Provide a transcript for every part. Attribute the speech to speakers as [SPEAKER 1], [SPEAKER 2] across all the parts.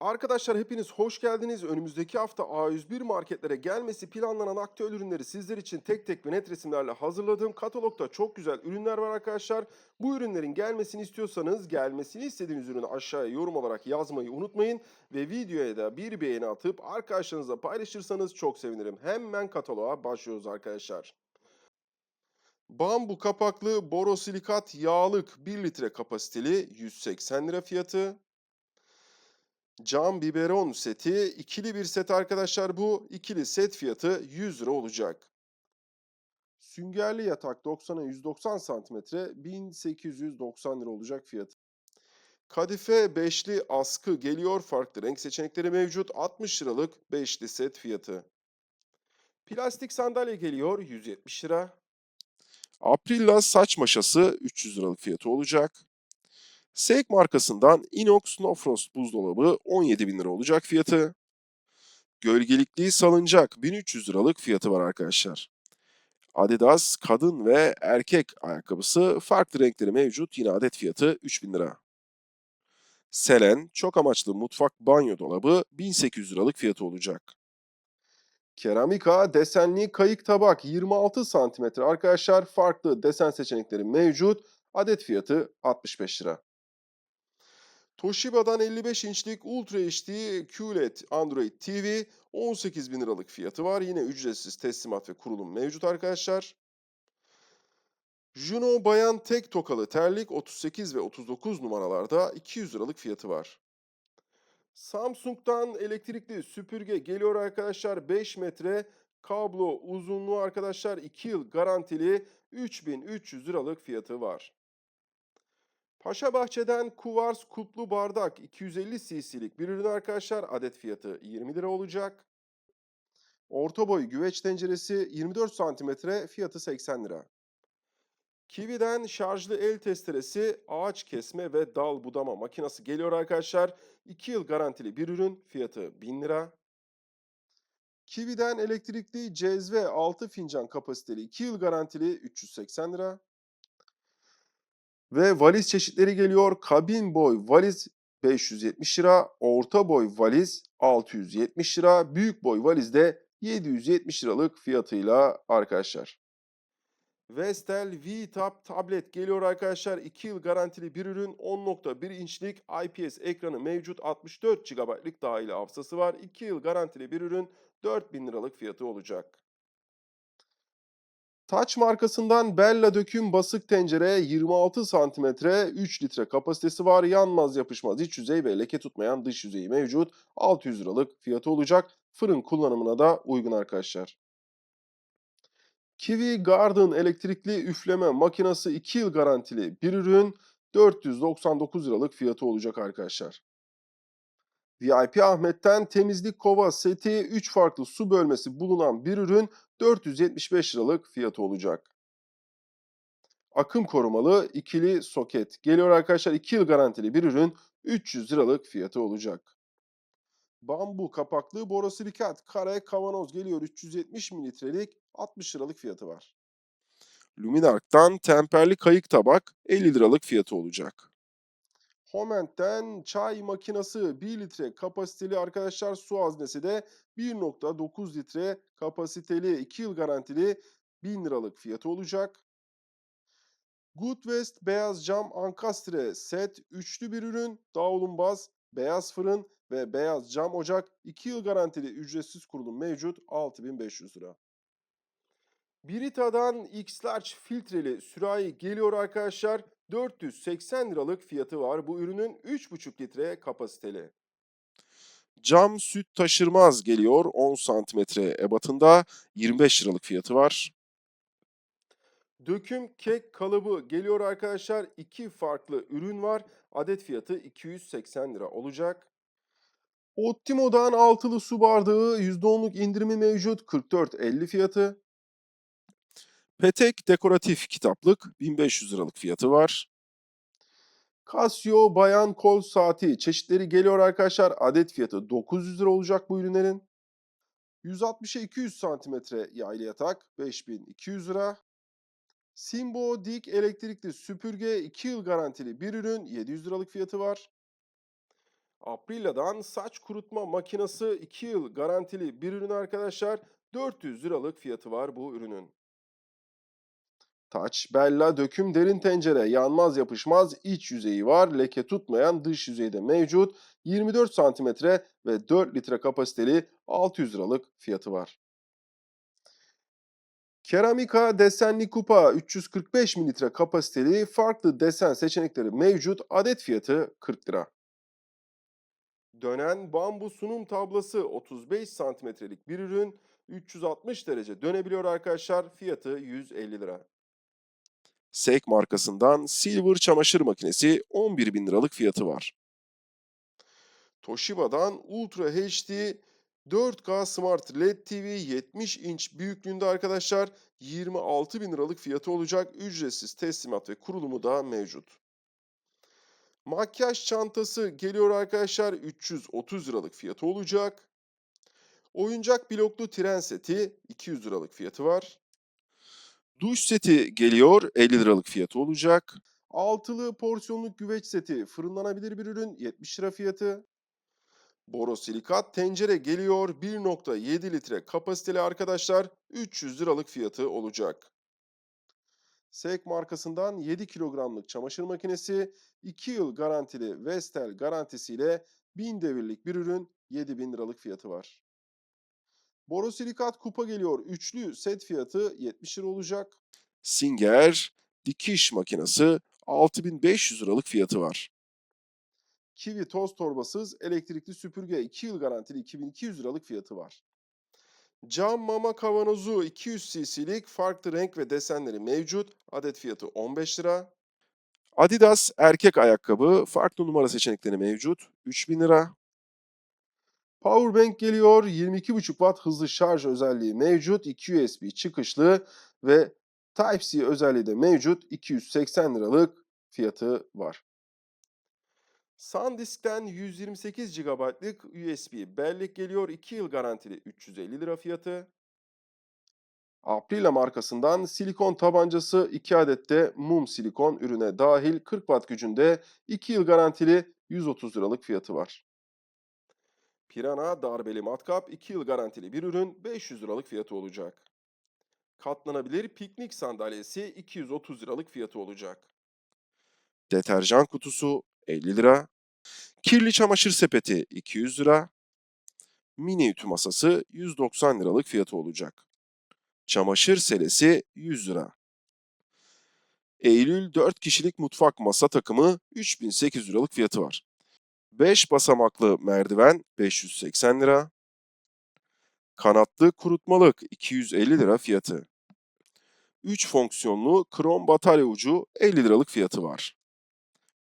[SPEAKER 1] Arkadaşlar hepiniz hoş geldiniz. Önümüzdeki hafta A101 marketlere gelmesi planlanan aktüel ürünleri sizler için tek tek ve net resimlerle hazırladığım katalogda çok güzel ürünler var arkadaşlar. Bu ürünlerin gelmesini istiyorsanız gelmesini istediğiniz ürünü aşağıya yorum olarak yazmayı unutmayın. Ve videoya da bir beğeni atıp arkadaşlarınızla paylaşırsanız çok sevinirim. Hemen kataloğa başlıyoruz arkadaşlar. Bambu kapaklı borosilikat yağlık 1 litre kapasiteli 180 lira fiyatı. Cam biberon seti ikili bir set arkadaşlar bu. ikili set fiyatı 100 lira olacak. Süngerli yatak 90'a 190 santimetre 1890 lira olacak fiyatı. Kadife beşli askı geliyor. Farklı renk seçenekleri mevcut. 60 liralık beşli set fiyatı. Plastik sandalye geliyor 170 lira. Aprilla saç maşası 300 liralık fiyatı olacak. Seik markasından Inox No Frost buzdolabı 17 bin lira olacak fiyatı. Gölgelikli salıncak 1300 liralık fiyatı var arkadaşlar. Adidas kadın ve erkek ayakkabısı farklı renkleri mevcut. Yine adet fiyatı 3000 lira. Selen çok amaçlı mutfak banyo dolabı 1800 liralık fiyatı olacak. Keramika desenli kayık tabak 26 santimetre arkadaşlar. Farklı desen seçenekleri mevcut. Adet fiyatı 65 lira. Toshiba'dan 55 inçlik Ultra HD QLED Android TV 18 bin liralık fiyatı var. Yine ücretsiz teslimat ve kurulum mevcut arkadaşlar. Juno bayan tek tokalı terlik 38 ve 39 numaralarda 200 liralık fiyatı var. Samsung'dan elektrikli süpürge geliyor arkadaşlar. 5 metre kablo uzunluğu arkadaşlar 2 yıl garantili 3300 liralık fiyatı var. Paşa Bahçe'den kuvars kutlu bardak 250 cc'lik bir ürün arkadaşlar. Adet fiyatı 20 lira olacak. Orta boy güveç tenceresi 24 santimetre fiyatı 80 lira. Kiwi'den şarjlı el testeresi, ağaç kesme ve dal budama makinesi geliyor arkadaşlar. 2 yıl garantili bir ürün fiyatı 1000 lira. Kiwi'den elektrikli cezve 6 fincan kapasiteli 2 yıl garantili 380 lira. Ve valiz çeşitleri geliyor. Kabin boy valiz 570 lira, orta boy valiz 670 lira, büyük boy valiz de 770 liralık fiyatıyla arkadaşlar. Vestel V-Tab tablet geliyor arkadaşlar. 2 yıl garantili bir ürün. 10.1 inçlik IPS ekranı mevcut. 64 GB'lık dahili hafızası var. 2 yıl garantili bir ürün. 4000 liralık fiyatı olacak. Taç markasından Bella döküm basık tencere 26 santimetre 3 litre kapasitesi var. Yanmaz yapışmaz iç yüzey ve leke tutmayan dış yüzeyi mevcut. 600 liralık fiyatı olacak. Fırın kullanımına da uygun arkadaşlar. Kiwi Garden elektrikli üfleme makinesi 2 yıl garantili bir ürün 499 liralık fiyatı olacak arkadaşlar. VIP Ahmet'ten temizlik kova seti 3 farklı su bölmesi bulunan bir ürün 475 liralık fiyatı olacak. Akım korumalı ikili soket geliyor arkadaşlar 2 yıl garantili bir ürün 300 liralık fiyatı olacak. Bambu kapaklı borosilikat kare kavanoz geliyor 370 mililitrelik 60 liralık fiyatı var. Luminark'tan temperli kayık tabak 50 liralık fiyatı olacak. Homent'ten çay makinesi 1 litre kapasiteli arkadaşlar su haznesi de 1.9 litre kapasiteli 2 yıl garantili 1000 liralık fiyatı olacak. Goodwest beyaz cam ankastre set üçlü bir ürün davlumbaz, beyaz fırın ve beyaz cam ocak 2 yıl garantili ücretsiz kurulum mevcut 6500 lira. Birita'dan X-Large filtreli sürahi geliyor arkadaşlar. 480 liralık fiyatı var. Bu ürünün 3,5 litre kapasiteli. Cam süt taşırmaz geliyor 10 santimetre ebatında 25 liralık fiyatı var. Döküm kek kalıbı geliyor arkadaşlar. İki farklı ürün var. Adet fiyatı 280 lira olacak. Ottimo'dan altılı su bardağı %10'luk indirimi mevcut 44.50 fiyatı. Petek dekoratif kitaplık 1500 liralık fiyatı var. Casio bayan kol saati çeşitleri geliyor arkadaşlar. Adet fiyatı 900 lira olacak bu ürünlerin. 160'a 200 santimetre yaylı yatak 5200 lira. Simbo dik elektrikli süpürge 2 yıl garantili bir ürün 700 liralık fiyatı var. Aprilia'dan saç kurutma makinesi 2 yıl garantili bir ürün arkadaşlar. 400 liralık fiyatı var bu ürünün. Taç, Bella, döküm derin tencere, yanmaz yapışmaz iç yüzeyi var. Leke tutmayan dış yüzeyde mevcut. 24 santimetre ve 4 litre kapasiteli 600 liralık fiyatı var. Keramika desenli kupa 345 mililitre kapasiteli farklı desen seçenekleri mevcut. Adet fiyatı 40 lira. Dönen bambu sunum tablası 35 santimetrelik bir ürün. 360 derece dönebiliyor arkadaşlar. Fiyatı 150 lira. Seik markasından Silver çamaşır makinesi 11 bin liralık fiyatı var. Toshiba'dan Ultra HD 4K Smart LED TV 70 inç büyüklüğünde arkadaşlar 26 bin liralık fiyatı olacak. Ücretsiz teslimat ve kurulumu da mevcut. Makyaj çantası geliyor arkadaşlar 330 liralık fiyatı olacak. Oyuncak bloklu tren seti 200 liralık fiyatı var. Duş seti geliyor 50 liralık fiyatı olacak. Altılı porsiyonluk güveç seti fırınlanabilir bir ürün 70 lira fiyatı. Borosilikat tencere geliyor 1.7 litre kapasiteli arkadaşlar 300 liralık fiyatı olacak. Seik markasından 7 kilogramlık çamaşır makinesi 2 yıl garantili Vestel garantisiyle 1000 devirlik bir ürün 7000 liralık fiyatı var. Borosilikat kupa geliyor üçlü set fiyatı 70 lira olacak. Singer dikiş makinesi 6500 liralık fiyatı var. Kiwi toz torbasız elektrikli süpürge 2 yıl garantili 2200 liralık fiyatı var. Cam mama kavanozu 200 cc'lik farklı renk ve desenleri mevcut. Adet fiyatı 15 lira. Adidas erkek ayakkabı farklı numara seçenekleri mevcut. 3000 lira. Powerbank geliyor. 22,5 watt hızlı şarj özelliği mevcut. 2 USB çıkışlı ve Type-C özelliği de mevcut. 280 liralık fiyatı var. SanDisk'ten 128 GB'lık USB bellek geliyor. 2 yıl garantili 350 lira fiyatı. Aprila markasından silikon tabancası 2 adet de mum silikon ürüne dahil 40 watt gücünde 2 yıl garantili 130 liralık fiyatı var. Pirana darbeli matkap 2 yıl garantili bir ürün 500 liralık fiyatı olacak. Katlanabilir piknik sandalyesi 230 liralık fiyatı olacak. Deterjan kutusu 50 lira. Kirli çamaşır sepeti 200 lira. Mini ütü masası 190 liralık fiyatı olacak. Çamaşır selesi 100 lira. Eylül 4 kişilik mutfak masa takımı 3800 liralık fiyatı var. 5 basamaklı merdiven 580 lira. Kanatlı kurutmalık 250 lira fiyatı. 3 fonksiyonlu krom batarya ucu 50 liralık fiyatı var.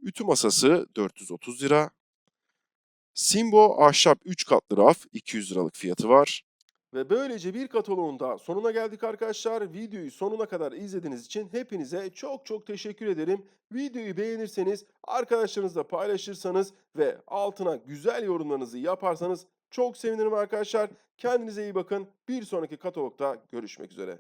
[SPEAKER 1] Ütü masası 430 lira. Simbo ahşap 3 katlı raf 200 liralık fiyatı var. Ve böylece bir kataloğun da sonuna geldik arkadaşlar. Videoyu sonuna kadar izlediğiniz için hepinize çok çok teşekkür ederim. Videoyu beğenirseniz, arkadaşlarınızla paylaşırsanız ve altına güzel yorumlarınızı yaparsanız çok sevinirim arkadaşlar. Kendinize iyi bakın. Bir sonraki katalogda görüşmek üzere.